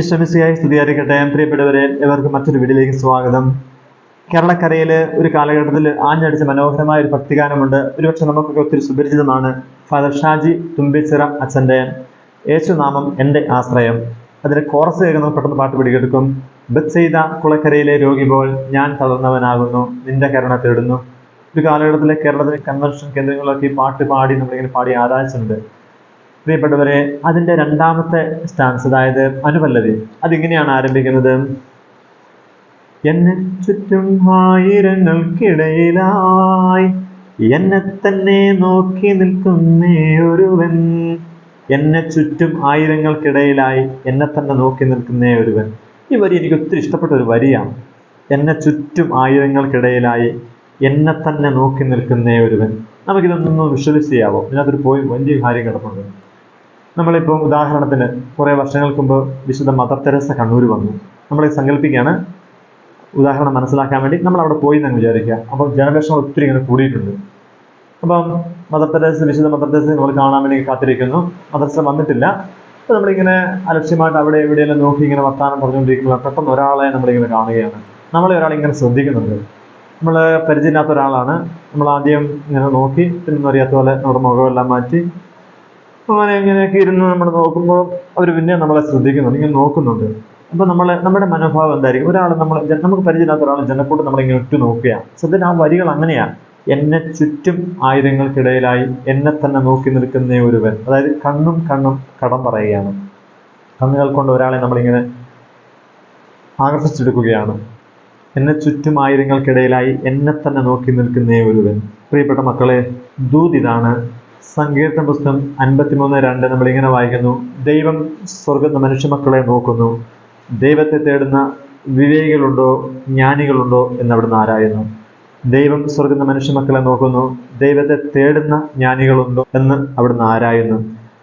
ഈശ്വമിസിയായി സ്തുതിയായിരിക്കട്ടെ. പ്രിയപ്പെട്ടവരെ ഇവർക്ക് മറ്റൊരു വീഡിയോയിലേക്ക് സ്വാഗതം. കേരളക്കരയിൽ ഒരു കാലഘട്ടത്തിൽ ആഞ്ഞടിച്ച മനോഹരമായ ഒരു ഭക്തിഗാനമുണ്ട്. ഒരുപക്ഷെ നമുക്കൊക്കെ ഒത്തിരി സുപരിചിതമാണ്. ഫാദർ ഷാജി തുമ്പിച്ചിറ അച്ഛന്റെ യേശുനാമം എന്റെ ആശ്രയം. അതിന്റെ കോറസ് കേൾക്കുന്ന പെട്ടെന്ന് പാട്ട് പിടികെടുക്കും ബത്സെയ്ത കുളക്കരയിലെ രോഗി പോൽ ഞാൻ തളർന്നവനാകുന്നു. നിന്റെ കരുണ തേടുന്നു. ഒരു കാലഘട്ടത്തിലെ കേരളത്തിലെ കൺവെൻഷൻ കേന്ദ്രങ്ങളിലൊക്കെ ഈ പാട്ട് പാടി നമ്മളിങ്ങനെ പാടി ആരാധിച്ചിട്ടുണ്ട് പ്രിയപ്പെട്ടവരെ അതിന്റെ രണ്ടാമത്തെ സ്റ്റാൻസ് അതായത് അനുപല്ലവി. അതിങ്ങനെയാണ് ആരംഭിക്കുന്നത്. എന്നെ ചുറ്റും ആയിരങ്ങൾക്കിടയിലായി എന്നെ തന്നെ നോക്കി നിൽക്കുന്നേ ഒരുവൻ. എന്നെ ചുറ്റും ആയിരങ്ങൾക്കിടയിലായി എന്നെ തന്നെ നോക്കി നിൽക്കുന്നേ ഒരുവൻ. ഈ വരി എനിക്ക് ഒത്തിരി ഇഷ്ടപ്പെട്ട ഒരു വരിയാണ്. എന്നെ ചുറ്റും ആയിരങ്ങൾക്കിടയിലായി എന്നെ തന്നെ നോക്കി നിൽക്കുന്നേ ഒരുവൻ. നമുക്കിതൊന്നും വിഷ്വലൈസ് ചെയ്യാവോ? ഇതിനകത്തൊരു പോയി വലിയ കാര്യം കിടപ്പുണ്ട് നമ്മളിപ്പോൾ ഉദാഹരണത്തിന് കുറേ വർഷങ്ങൾക്ക് മുമ്പ് വിശുദ്ധ മദർ തെരേസ കണ്ണൂർ വന്നു. നമ്മൾ സങ്കല്പിക്കുകയാണ്. ഉദാഹരണം മനസ്സിലാക്കാൻ വേണ്ടി നമ്മൾ അവിടെ പോയി എന്ന് വിചാരിക്കുക. അപ്പം ജനറേഷൻ ഒത്തിരി ഇങ്ങനെ കൂടിയിട്ടുണ്ട്. അപ്പം മദർ തെരേസ വിശുദ്ധ മദർ തെരേസ നമ്മൾ കാണാൻ വേണ്ടി കാത്തിരിക്കുന്നു. മദർസ വന്നിട്ടില്ല. അപ്പം നമ്മളിങ്ങനെ അലക്ഷ്യമായിട്ട് അവിടെ എവിടെയെല്ലാം നോക്കി ഇങ്ങനെ വർത്താനം പറഞ്ഞുകൊണ്ടിരിക്കുമ്പോൾ പെട്ടെന്ന് ഒരാളെ നമ്മളിങ്ങനെ കാണുകയാണ്. നമ്മളെ ഒരാൾ ഇങ്ങനെ ശ്രദ്ധിക്കുന്നുണ്ട്. നമ്മൾ പരിചയമില്ലാത്ത ഒരാളാണ്. നമ്മൾ ആദ്യം ഇങ്ങനെ നോക്കി പിന്നെ അറിയാത്ത പോലെ നമ്മുടെ മുഖമെല്ലാം മാറ്റി അങ്ങനെ ഇങ്ങനെയൊക്കെ ഇരുന്ന് നമ്മൾ നോക്കുമ്പോൾ അവർ പിന്നെ നമ്മളെ ശ്രദ്ധിക്കുന്നുണ്ട് ഇങ്ങനെ നോക്കുന്നുണ്ട്. അപ്പൊ നമ്മളെ നമ്മുടെ മനോഭാവം എന്തായിരിക്കും? ഒരാൾ നമ്മൾ നമുക്ക് പരിചയമില്ലാത്ത ഒരാൾ നമ്മൾ നമ്മളിങ്ങനെ ഇട്ട് നോക്കുകയാണ്. സത്യത്തിൽ ആ വരികൾ അങ്ങനെയാണ്. എന്നെ ചുറ്റും ആയിരങ്ങൾക്കിടയിലായി എന്നെ തന്നെ നോക്കി നിൽക്കുന്ന ഒരുവൻ. അതായത് കണ്ണും കണ്ണും കടം പറയുകയാണ്. കണ്ണുകൾ കൊണ്ട് ഒരാളെ നമ്മളിങ്ങനെ ആകർഷിച്ചെടുക്കുകയാണ്. എന്നെ ചുറ്റും ആയിരങ്ങൾക്കിടയിലായി എന്നെ തന്നെ നോക്കി നിൽക്കുന്ന ഒരുവൻ. പ്രിയപ്പെട്ട മക്കളെ ദൂത് ഇതാണ് സങ്കീർത്തന പുസ്തകം അൻപത്തിമൂന്ന് രണ്ട് നമ്മൾ ഇങ്ങനെ വായിക്കുന്നു. ദൈവം സ്വർഗത്തെ മനുഷ്യമക്കളെ നോക്കുന്നു. ദൈവത്തെ തേടുന്ന വിവേകികളുണ്ടോ ജ്ഞാനികളുണ്ടോ എന്നവിടുന്ന് ആരായുന്നു? ദൈവം സ്വർഗത്തെ മനുഷ്യമക്കളെ നോക്കുന്നു. ദൈവത്തെ തേടുന്ന ജ്ഞാനികളുണ്ടോ എന്ന് അവിടുന്ന് ആരായുന്നു?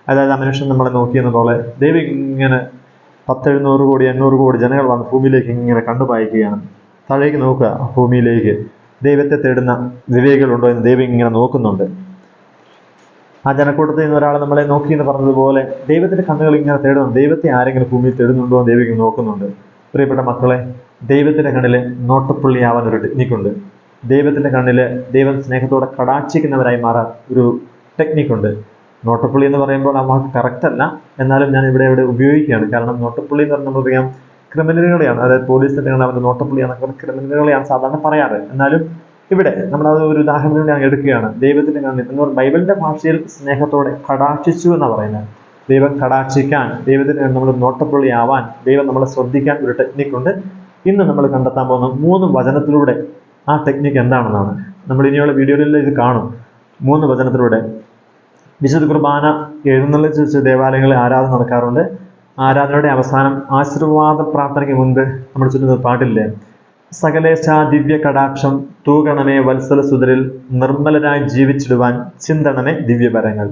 അതായത് ആ മനുഷ്യൻ നമ്മളെ നോക്കിയെന്ന പോലെ ദൈവം ഇങ്ങനെ പത്തെഴുന്നൂറ് കോടി എണ്ണൂറ് കോടി ജനങ്ങൾ വന്ന് ഭൂമിയിലേക്ക് ഇങ്ങനെ കണ്ടുപായിക്കുകയാണ് താഴേക്ക് നോക്കുക ഭൂമിയിലേക്ക് ദൈവത്തെ തേടുന്ന വിവേകികളുണ്ടോ എന്ന് ദൈവം ഇങ്ങനെ നോക്കുന്നുണ്ട്. ആ ജനക്കൂട്ടത്തിൽ നിന്ന് ഒരാൾ നമ്മളെ നോക്കി എന്ന് പറഞ്ഞതുപോലെ ദൈവത്തിന്റെ കണ്ണുകൾ ഇങ്ങനെ തേടുന്നു. ദൈവത്തെ ആരെങ്കിലും ഭൂമിയിൽ തേടുന്നുണ്ടോ എന്ന് ദൈവം നോക്കുന്നുണ്ട്. പ്രിയപ്പെട്ട മക്കളെ ദൈവത്തിന്റെ കണ്ണിൽ നോട്ടപ്പുള്ളിയാവാൻ ഒരു ടെക്നിക്കുണ്ട്. ദൈവത്തിന്റെ കണ്ണിൽ ദൈവം സ്നേഹത്തോടെ കടാക്ഷിക്കുന്നവരായി മാറാൻ ഒരു ടെക്നിക്കുണ്ട്. നോട്ടപ്പുള്ളി എന്ന് പറയുമ്പോൾ ആ വാക്ക് കറക്റ്റ് അല്ല. എന്നാലും ഞാൻ ഇവിടെ ഇവിടെ ഉപയോഗിക്കുകയാണ്. കാരണം നോട്ടപ്പുള്ളി എന്ന് പറഞ്ഞാൽ നമ്മളറിയാം ക്രിമിനലുകളെയാണ്. അതായത് പോലീസിന്റെ അവന്റെ നോട്ടപ്പുള്ളിയാണ്. ക്രിമിനലുകളെയാണ് സാധാരണ പറയാറ്. എന്നാലും ഇവിടെ നമ്മൾ അത് ഒരു ഉദാഹരണം ഞാൻ എടുക്കുകയാണ്. ദൈവത്തിന്റെ കണ്ണിൽ എന്ന് ബൈബിളിന്റെ ഭാഷയിൽ സ്നേഹത്തോടെ കടാക്ഷിച്ചു എന്ന് പറയുന്നത്. ദൈവം കടാക്ഷിക്കാൻ ദൈവത്തിന് നമ്മൾ നോട്ടപ്പുള്ളി ആവാൻ ദൈവം നമ്മളെ ശ്രദ്ധിക്കാൻ ഒരു ടെക്നിക്ക് ഉണ്ട്. ഇന്ന് നമ്മൾ കണ്ടെത്താൻ പോകുന്ന മൂന്ന് വചനത്തിലൂടെ ആ ടെക്നിക്ക് എന്താണെന്നാണ്. നമ്മൾ ഇനിയുള്ള വീഡിയോയിൽ ഇത് കാണും. മൂന്ന് വചനത്തിലൂടെ. വിശുദ്ധ കുർബാന എഴുന്നള്ളിച്ച് വെച്ച് ദേവാലയങ്ങളിൽ ആരാധന നടക്കാറുണ്ട്. ആരാധനയുടെ അവസാനം ആശീർവാദ പ്രാർത്ഥനയ്ക്ക് മുൻപ് നമ്മൾ ചൊല്ലുന്നത് പാട്ടില്ലേ? സകലേശ ദിവ്യ കടാക്ഷം തൂകണമേ വത്സല സുതരിൽ നിർമ്മലരായി ജീവിച്ചിടുവാൻ ചിന്തണമേ ദിവ്യപരങ്ങൾ.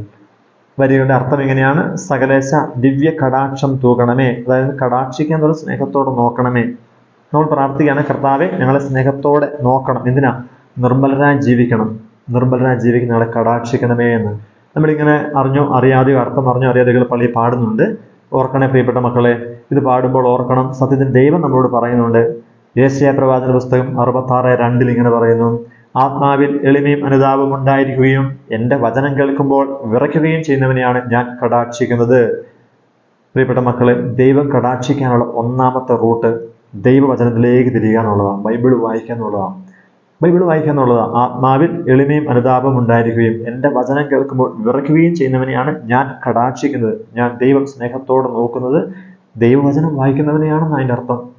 വരികളുടെ അർത്ഥം എങ്ങനെയാണ് സകലേശ ദിവ്യ കടാക്ഷം തൂകണമേ. അതായത് കടാക്ഷിക്കാൻ ഒരു സ്നേഹത്തോടെ നോക്കണമേ. നമ്മൾ പ്രാർത്ഥിക്കുകയാണ് കർത്താവെ ഞങ്ങളെ സ്നേഹത്തോടെ നോക്കണം. എന്തിനാ? നിർമ്മലരായി ജീവിക്കണം. നിർമ്മലരായി ജീവിക്കുന്ന ഞങ്ങളെ കടാക്ഷിക്കണമേ എന്ന്. നമ്മളിങ്ങനെ അറിഞ്ഞോ അറിയാതെയോ അർത്ഥം അറിഞ്ഞോ അറിയാതെയോ പള്ളി പാടുന്നുണ്ട്. ഓർക്കണേ പ്രിയപ്പെട്ട മക്കളെ ഇത് പാടുമ്പോൾ ഓർക്കണം. സത്യത്തിൽ ദൈവം നമ്മളോട് പറയുന്നുണ്ട് യേശയ പ്രവാചന പുസ്തകം അറുപത്താറ് രണ്ടിൽ ഇങ്ങനെ പറയുന്നു ആത്മാവിൽ എളിമയും അനുതാപം ഉണ്ടായിരിക്കുകയും എന്റെ വചനം കേൾക്കുമ്പോൾ വിറയ്ക്കുകയും ചെയ്യുന്നവനെയാണ് ഞാൻ കടാക്ഷിക്കുന്നത്. പ്രിയപ്പെട്ട മക്കളെ ദൈവം കടാക്ഷിക്കാനുള്ള ഒന്നാമത്തെ റൂട്ട് ദൈവവചനത്തിലേക്ക് തിരിയുക എന്നുള്ളതാണ് ബൈബിൾ വായിക്കുക എന്നുള്ളതാണ്. ബൈബിൾ വായിക്കുക എന്നുള്ളതാണ് ആത്മാവിൽ എളിമയും അനുതാപം ഉണ്ടായിരിക്കുകയും എന്റെ വചനം കേൾക്കുമ്പോൾ വിറയ്ക്കുകയും ചെയ്യുന്നവനെയാണ് ഞാൻ കടാക്ഷിക്കുന്നത്. ഞാൻ ദൈവം സ്നേഹത്തോടെ നോക്കുന്നത് ദൈവവചനം വായിക്കുന്നവനെയാണെന്ന് അതിന്റെ അർത്ഥം.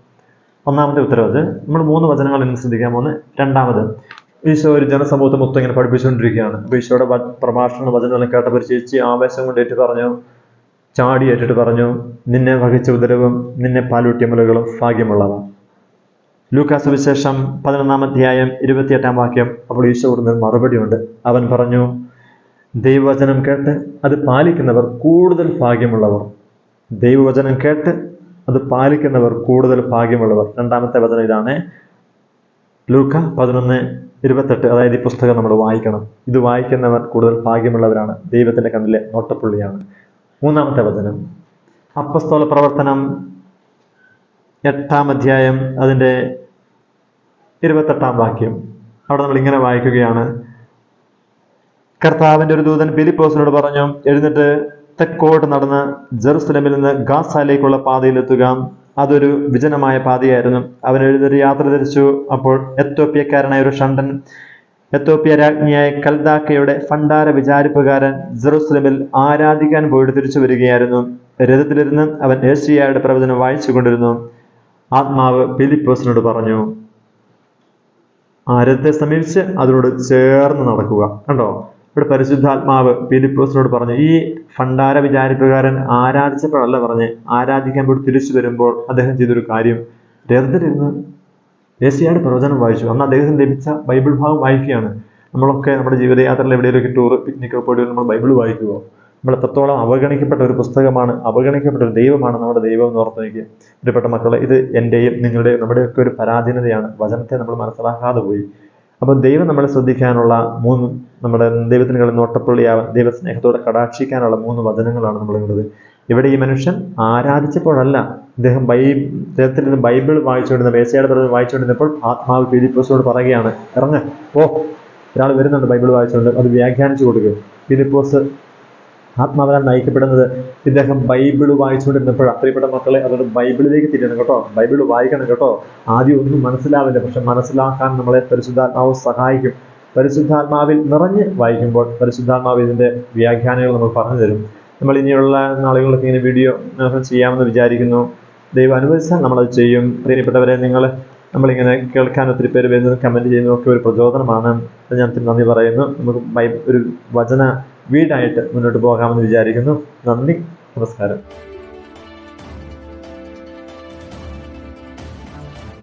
ഒന്നാമത്തെ ഉത്തരവ് നമ്മൾ മൂന്ന് വചനങ്ങൾ ഇന്ന് ശ്രദ്ധിക്കാൻ പോകുന്നത് രണ്ടാമത് ഈശോ ഒരു ജനസമൂഹത്തെ മൊത്തം ഇങ്ങനെ പഠിപ്പിച്ചുകൊണ്ടിരിക്കുകയാണ്. അപ്പോൾ ഈശോയുടെ പ്രഭാഷണ വചനങ്ങളെ കേട്ടപ്പോൾ ചേച്ചി ആവേശം കൊണ്ട് ഏറ്റു പറഞ്ഞു ചാടി ഏറ്റിട്ട് പറഞ്ഞു നിന്നെ വഹിച്ച ഉദരവും നിന്നെ പാലൂട്ടിയ മുലകളും ഭാഗ്യമുള്ളവ. ലൂക്കാസ് വിശേഷം പതിനൊന്നാം അധ്യായം ഇരുപത്തിയെട്ടാം വാക്യം അപ്പോൾ ഈശോ കൊടുക്കുന്ന മറുപടിയുണ്ട് അവൻ പറഞ്ഞു ദൈവവചനം കേട്ട് അത് പാലിക്കുന്നവർ കൂടുതൽ ഭാഗ്യമുള്ളവർ. ദൈവവചനം കേട്ട് അത് പാലിക്കുന്നവർ കൂടുതൽ ഭാഗ്യമുള്ളവർ. രണ്ടാമത്തെ വചനം ഇതാണ്. ലൂക്ക പതിനൊന്ന് ഇരുപത്തെട്ട്. അതായത് ഈ പുസ്തകം നമ്മൾ വായിക്കണം. ഇത് വായിക്കുന്നവർ കൂടുതൽ ഭാഗ്യമുള്ളവരാണ്. ദൈവത്തിന്റെ കണ്ണിലെ നോട്ടപ്പുള്ളിയാണ്. മൂന്നാമത്തെ വചനം. അപ്പസ്തോല പ്രവർത്തനം എട്ടാം അധ്യായം അതിന്റെ ഇരുപത്തെട്ടാം വാക്യം. അവിടെ നമ്മൾ ഇങ്ങനെ വായിക്കുകയാണ്. കർത്താവിന്റെ ഒരു ദൂതൻ ഫിലിപ്പോസിനോട് പറഞ്ഞു എഴുന്നിട്ട് തെക്കോട്ട് നടന്ന് ജെറുസലമിൽ നിന്ന് ഗാസാലേക്കുള്ള പാതയിലെത്തുക. അതൊരു വിജനമായ പാതയായിരുന്നു. അവൻ എഴുതൊരു യാത്ര തിരിച്ചു. അപ്പോൾ എത്തോപ്യക്കാരനായ ഒരു ഷണ്ടൻ എത്തോപ്യ രാജ്ഞിയായ കൽദാക്കയുടെ ഭണ്ഡാര വിചാരിപ്പുകാരൻ ജെറുസലമിൽ ആരാധിക്കാൻ പോയിട്ട് തിരിച്ചു വരികയായിരുന്നു. രഥത്തിലിരുന്ന് അവൻ ഏഷ്യായുടെ പ്രവചനം വായിച്ചു കൊണ്ടിരുന്നു ആത്മാവ് ഫിലിപ്പോസിനോട് പറഞ്ഞു ആ രഥത്തെ സമീപിച്ച് അതിനോട് ചേർന്ന് നടക്കുക. കണ്ടോ? ഇവിടെ പരിശുദ്ധാത്മാവ് ഫിലിപ്പോസിനോട് പറഞ്ഞു ഈ ഭണ്ഡാര വിചാരിപ്പുകാരൻ ആരാധിച്ചപ്പോഴല്ല പറഞ്ഞ് ആരാധിക്കാൻ പോയി തിരിച്ചു വരുമ്പോൾ അദ്ദേഹം ചെയ്തൊരു കാര്യം. രഥത്തിലിരുന്ന് ഏസിയാട് പ്രവചനം വായിച്ചു. അന്ന് അദ്ദേഹത്തിന് ലഭിച്ച ബൈബിൾ ഭാഗം വായിക്കുകയാണ്. നമ്മളൊക്കെ നമ്മുടെ ജീവിതയാത്രയിൽ എവിടെയൊക്കെ ടൂർ പിക്നിക്ക് പോയി നമ്മൾ ബൈബിൾ വായിക്കുമോ നമ്മൾ എത്രത്തോളം അവഗണിക്കപ്പെട്ട ഒരു പുസ്തകമാണ് അവഗണിക്കപ്പെട്ട ഒരു ദൈവമാണ് നമ്മുടെ ദൈവം എന്ന് ഓർത്ത് നോക്കി പ്രിയപ്പെട്ട മക്കളെ ഇത് എന്റെയും നിങ്ങളുടെയും നമ്മുടെയൊക്കെ ഒരു പരാധീനതയാണ്. വചനത്തെ നമ്മൾ മനസ്സിലാക്കാതെ പോയി. അപ്പോൾ ദൈവം നമ്മളെ ശ്രദ്ധിക്കാനുള്ള മൂന്ന് നമ്മുടെ ദൈവത്തിന് കളി നോട്ടപ്പുള്ളിയാവാൻ ദൈവസ്നേഹത്തോടെ കടാക്ഷിക്കാനുള്ള മൂന്ന് വചനങ്ങളാണ് നമ്മൾ കണ്ടത് ഇവിടെ ഈ മനുഷ്യൻ ആരാധിച്ചപ്പോഴല്ല ഇദ്ദേഹം ബൈ ഇദ്ദേഹത്തിൽ നിന്ന് ബൈബിൾ വായിച്ചുകൊണ്ടിരുന്ന മേശയുടെ തുടർന്ന് വായിച്ചുകൊണ്ടിരുന്നപ്പോൾ ആത്മാവ് ഫിലിപ്പോസിനോട് പറയുകയാണ് ഇറങ്ങ് ഓ ഒരാൾ വരുന്നുണ്ട് ബൈബിൾ വായിച്ചുകൊണ്ട് അത് വ്യാഖ്യാനിച്ചു കൊടുക്കുക ഫിലിപ്പോസ് ആത്മാവിനാൽ നയിക്കപ്പെടുന്നത് ഇദ്ദേഹം ബൈബിൾ വായിച്ചുകൊണ്ടിരുന്നപ്പോൾ പ്രിയപ്പെട്ട മക്കളെ അതുകൊണ്ട് ബൈബിളിലേക്ക് തിരിയണം കേട്ടോ. ബൈബിൾ വായിക്കണം കേട്ടോ. ആദ്യം ഒന്നും മനസ്സിലാവില്ല പക്ഷെ മനസ്സിലാക്കാൻ നമ്മളെ പരിശുദ്ധാത്മാവ് സഹായിക്കും. പരിശുദ്ധാത്മാവിൽ നിറഞ്ഞ് വായിക്കുമ്പോൾ പരിശുദ്ധാത്മാവ് ഇതിന്റെ വ്യാഖ്യാനങ്ങൾ നമ്മൾ പറഞ്ഞു തരും. നമ്മൾ ഇനിയുള്ള നാളുകളിലൊക്കെ ഇങ്ങനെ വീഡിയോ ചെയ്യാമെന്ന് വിചാരിക്കുന്നു. ദൈവം അനുവദിച്ചാൽ നമ്മളത് ചെയ്യും. പ്രിയപ്പെട്ടവരെ നിങ്ങൾ നമ്മളിങ്ങനെ കേൾക്കാൻ ഒത്തിരി പേര് വരുന്നത് കമന്റ് ചെയ്യുന്നതൊക്കെ ഒരു പ്രചോദനമാണ്. ഞാൻ ഒത്തിരി നന്ദി പറയുന്നു. നമുക്ക് ഒരു വചന വീടായിട്ട് മുന്നോട്ട് പോകാമെന്ന് വിചാരിക്കുന്നു. നന്ദി നമസ്കാരം.